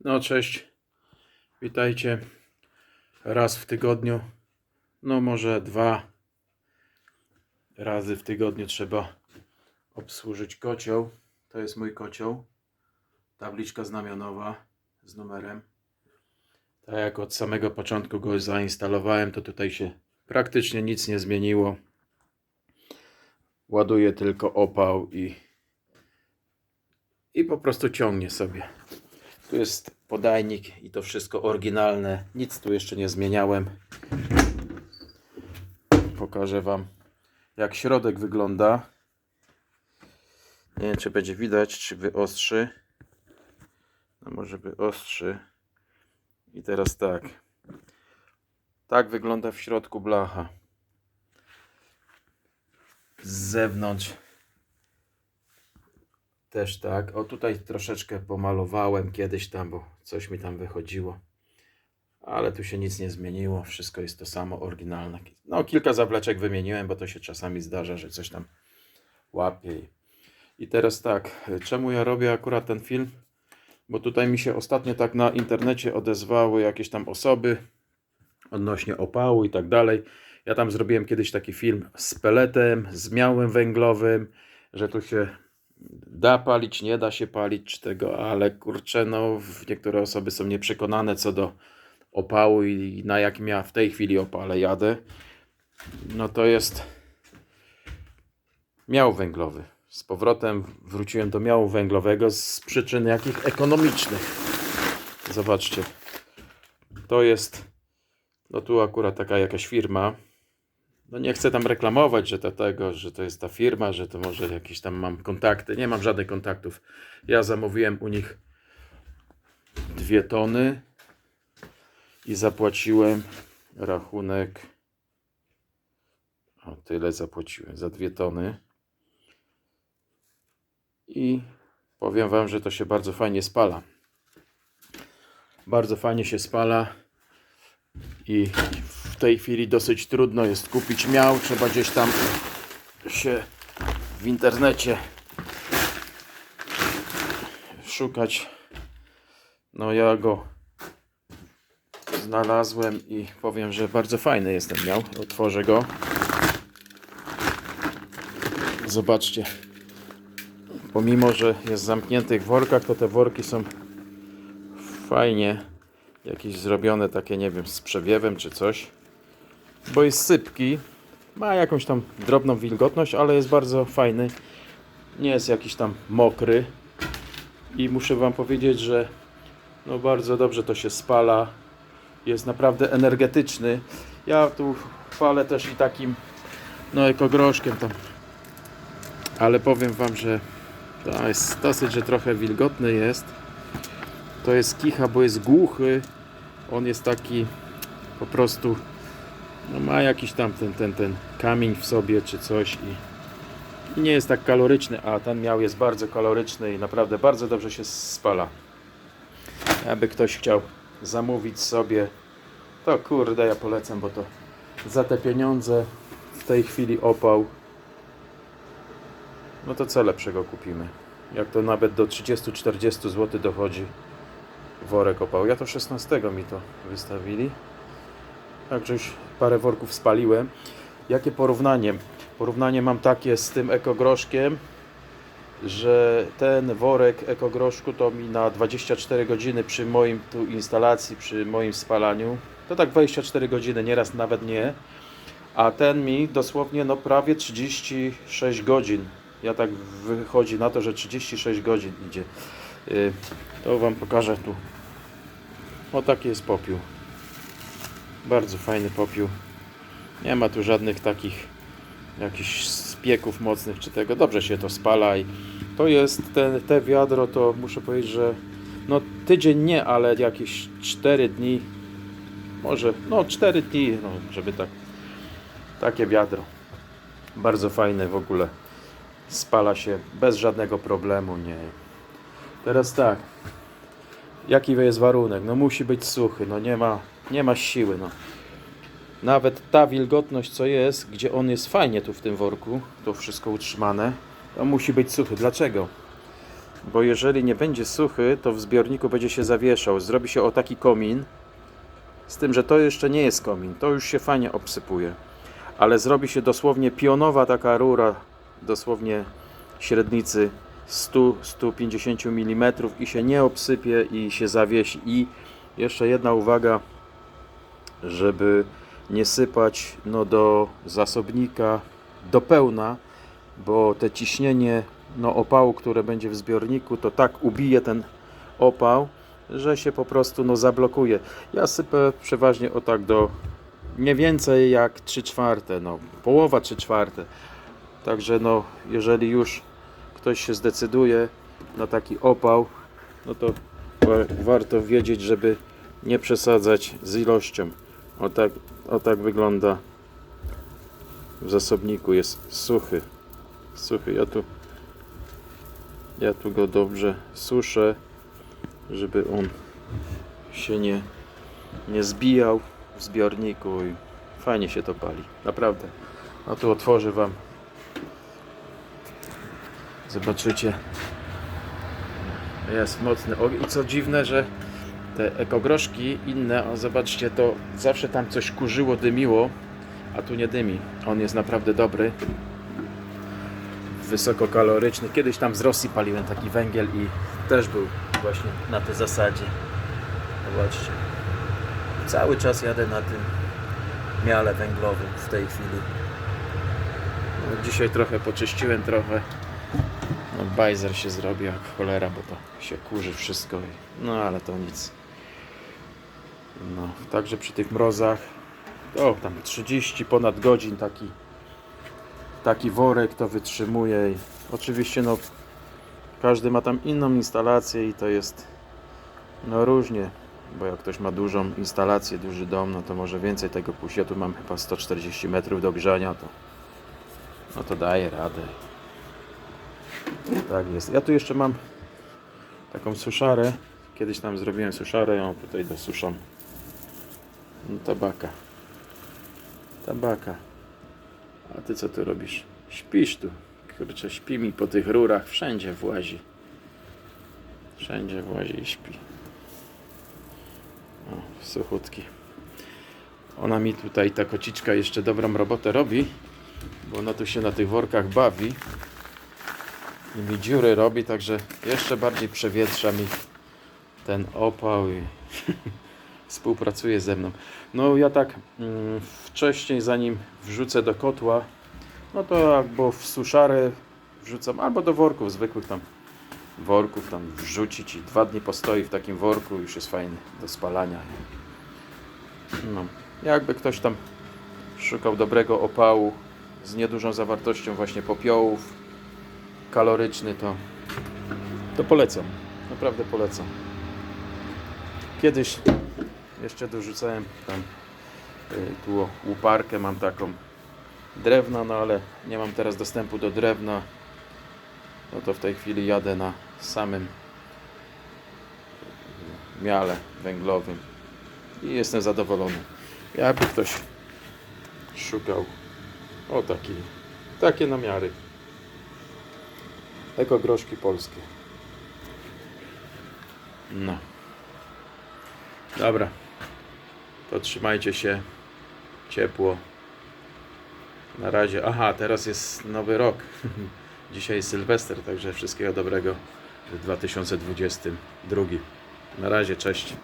No cześć, witajcie. Raz w tygodniu, no może dwa razy w tygodniu trzeba obsłużyć kocioł. To jest mój kocioł. Tabliczka znamionowa z numerem. Tak jak od samego początku go zainstalowałem, to tutaj się praktycznie nic nie zmieniło. Ładuję tylko opał i, i po prostu ciągnie sobie. Tu jest podajnik i to wszystko oryginalne. Nic tu jeszcze nie zmieniałem. Pokażę Wam, jak środek wygląda. Nie wiem, czy będzie widać, czy wyostrzy. No może wyostrzy. I teraz tak. Tak wygląda w środku blacha. Z zewnątrz też tak. O tutaj troszeczkę pomalowałem kiedyś tam, bo coś mi tam wychodziło. Ale tu się nic nie zmieniło. Wszystko jest to samo, oryginalne. No kilka zawleczek wymieniłem, bo to się czasami zdarza, że coś tam łapie. I teraz tak, czemu ja robię akurat ten film? Bo tutaj mi się ostatnio tak na internecie odezwały jakieś tam osoby odnośnie opału i tak dalej. Ja tam zrobiłem kiedyś taki film z peletem, z miałem węglowym, że tu się da palić, nie da się palić czy tego, ale kurczę, no niektóre osoby są nieprzekonane co do opału i na jakim ja w tej chwili opale jadę. No to jest miał węglowy. Z powrotem wróciłem do miału węglowego z przyczyn jakich ekonomicznych. Zobaczcie. To jest no tu akurat taka jakaś firma. No nie chcę tam reklamować, że to tego, że to jest ta firma, że to może jakieś tam mam kontakty. Nie mam żadnych kontaktów. Ja zamówiłem u nich dwie tony i zapłaciłem rachunek. O, tyle zapłaciłem za dwie tony. I powiem Wam, że to się bardzo fajnie spala. Bardzo fajnie się spala. I tej chwili dosyć trudno jest kupić miał. Trzeba gdzieś tam się w internecie szukać. No ja go znalazłem i powiem, że bardzo fajny jest ten miał. Otworzę go. Zobaczcie. Pomimo, że jest zamknięty w workach, to te worki są fajnie jakieś zrobione takie, nie wiem, z przewiewem czy coś. Bo jest sypki. Ma jakąś tam drobną wilgotność, ale jest bardzo fajny. Nie jest jakiś tam mokry. I muszę Wam powiedzieć, że no bardzo dobrze to się spala. Jest naprawdę energetyczny. Ja tu chwalę też i takim no ekogroszkiem tam. Ale powiem Wam, że to jest dosyć, że trochę wilgotny jest. To jest kicha, bo jest głuchy. On jest taki po prostu no ma jakiś tam ten, ten, ten kamień w sobie czy coś i, i nie jest tak kaloryczny, a ten miał jest bardzo kaloryczny i naprawdę bardzo dobrze się spala. Aby ktoś chciał zamówić sobie, to kurde ja polecam, bo to za te pieniądze w tej chwili opał no to co lepszego kupimy. Jak to nawet do 30-40 zł dochodzi worek opału. Ja to 16 mi to wystawili. Także już parę worków spaliłem. Jakie porównanie? Porównanie mam takie z tym ekogroszkiem, że ten worek ekogroszku to mi na 24 godziny przy moim tu instalacji, przy moim spalaniu, to tak 24 godziny, nieraz nawet nie. A ten mi dosłownie no prawie 36 godzin. Ja tak wychodzi na to, że 36 godzin idzie. Yy, To Wam pokażę tu. O taki jest popiół. Bardzo fajny popiół. Nie ma tu żadnych takich jakichś spieków mocnych czy tego. Dobrze się to spala i to jest te, te wiadro to muszę powiedzieć, że no tydzień nie, ale jakieś 4 dni może, no 4 dni, no żeby tak takie wiadro. Bardzo fajne w ogóle. Spala się bez żadnego problemu, nie. Teraz tak. Jaki jest warunek? No musi być suchy, no nie ma, nie ma siły, no. Nawet ta wilgotność, co jest, gdzie on jest fajnie tu w tym worku, to wszystko utrzymane, to musi być suchy. Dlaczego? bo jeżeli nie będzie suchy, to w zbiorniku będzie się zawieszał. Zrobi się o taki komin, z tym, że to jeszcze nie jest komin, to już się fajnie obsypuje. Ale zrobi się dosłownie pionowa taka rura, dosłownie średnicy 100-150 mm i się nie obsypie i się zawiesi. I jeszcze jedna uwaga, żeby nie sypać no, do zasobnika do pełna, bo te ciśnienie no, opału, które będzie w zbiorniku, to tak ubije ten opał, że się po prostu no, zablokuje. Ja sypę przeważnie o tak do nie więcej jak 3 czwarte, no, połowa 3 czwarte. Także no, jeżeli już ktoś się zdecyduje na taki opał, no to wa- warto wiedzieć, żeby nie przesadzać z ilością. O tak, o tak wygląda w zasobniku. Jest suchy. Suchy. Ja tu, ja tu go dobrze suszę, żeby on się nie, nie zbijał w zbiorniku i fajnie się to pali. Naprawdę. A tu otworzę Wam. Zobaczycie. Jest mocny ogień. I co dziwne, że te ekogroszki inne, o zobaczcie, to zawsze tam coś kurzyło, dymiło, a tu nie dymi. On jest naprawdę dobry. Wysokokaloryczny. Kiedyś tam z Rosji paliłem taki węgiel i też był właśnie na tej zasadzie. Zobaczcie. Cały czas jadę na tym miale węglowym w tej chwili. No, dzisiaj trochę poczyściłem trochę. No bajzer się zrobi jak cholera, bo to się kurzy wszystko. No ale to nic. No, także przy tych mrozach, o tam 30 ponad godzin taki, taki worek to wytrzymuje. I oczywiście no, każdy ma tam inną instalację i to jest no różnie, bo jak ktoś ma dużą instalację, duży dom, no to może więcej tego puść. Ja tu mam chyba 140 metrów do grzania, to no to daje radę. Tak jest. Ja tu jeszcze mam taką suszarę. Kiedyś tam zrobiłem suszarę, ją tutaj dosuszam. No, tabaka. Tabaka. A ty co tu robisz? Śpisz tu. Kurczę, śpi mi po tych rurach. Wszędzie włazi. Wszędzie włazi i śpi. O, suchutki. Ona mi tutaj, ta kociczka, jeszcze dobrą robotę robi, bo ona tu się na tych workach bawi i mi dziury robi, także jeszcze bardziej przewietrza mi ten opał i współpracuje ze mną. No ja tak mm, wcześniej, zanim wrzucę do kotła, no to albo w suszarę wrzucam, albo do worków zwykłych tam worków tam wrzucić i dwa dni postoi w takim worku już jest fajny do spalania. No, jakby ktoś tam szukał dobrego opału z niedużą zawartością właśnie popiołów, kaloryczny, to, to polecam. Naprawdę polecam. Kiedyś jeszcze dorzucałem tam y, tu łuparkę, mam taką drewna, no ale nie mam teraz dostępu do drewna. No to w tej chwili jadę na samym miale węglowym i jestem zadowolony. Jakby ktoś szukał o taki, takie namiary. Ekogroszki polskie. No. Dobra. To trzymajcie się. Ciepło. Na razie. Aha, teraz jest nowy rok. Dzisiaj jest Sylwester, także wszystkiego dobrego w 2022. Na razie, cześć.